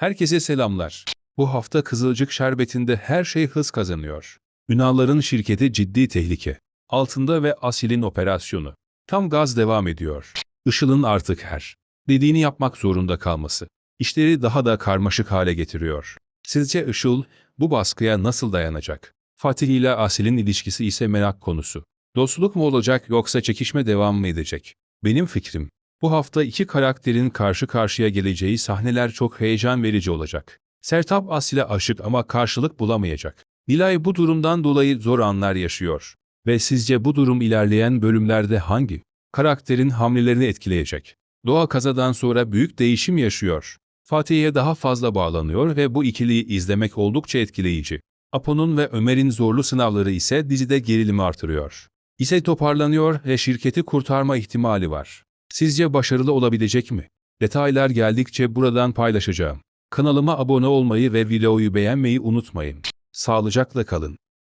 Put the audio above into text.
Herkese selamlar. Bu hafta Kızılcık Şerbeti'nde her şey hız kazanıyor. Ünalların şirketi ciddi tehlike. Altında ve Asil'in operasyonu. Tam gaz devam ediyor. Işıl'ın artık her dediğini yapmak zorunda kalması. İşleri daha da karmaşık hale getiriyor. Sizce Işıl bu baskıya nasıl dayanacak? Fatih ile Asil'in ilişkisi ise merak konusu. Dostluk mu olacak yoksa çekişme devam mı edecek? Benim fikrim, bu hafta iki karakterin karşı karşıya geleceği sahneler çok heyecan verici olacak. Sertab Asil'e aşık ama karşılık bulamayacak. Nilay bu durumdan dolayı zor anlar yaşıyor. Ve sizce bu durum ilerleyen bölümlerde hangi karakterin hamlelerini etkileyecek? Doğa kazadan sonra büyük değişim yaşıyor. Fatih'e daha fazla bağlanıyor ve bu ikiliyi izlemek oldukça etkileyici. Apo'nun ve Ömer'in zorlu sınavları ise dizide gerilimi artırıyor. İse toparlanıyor ve şirketi kurtarma ihtimali var. Sizce başarılı olabilecek mi? Detaylar geldikçe buradan paylaşacağım. Kanalıma abone olmayı ve videoyu beğenmeyi unutmayın. Sağlıcakla kalın.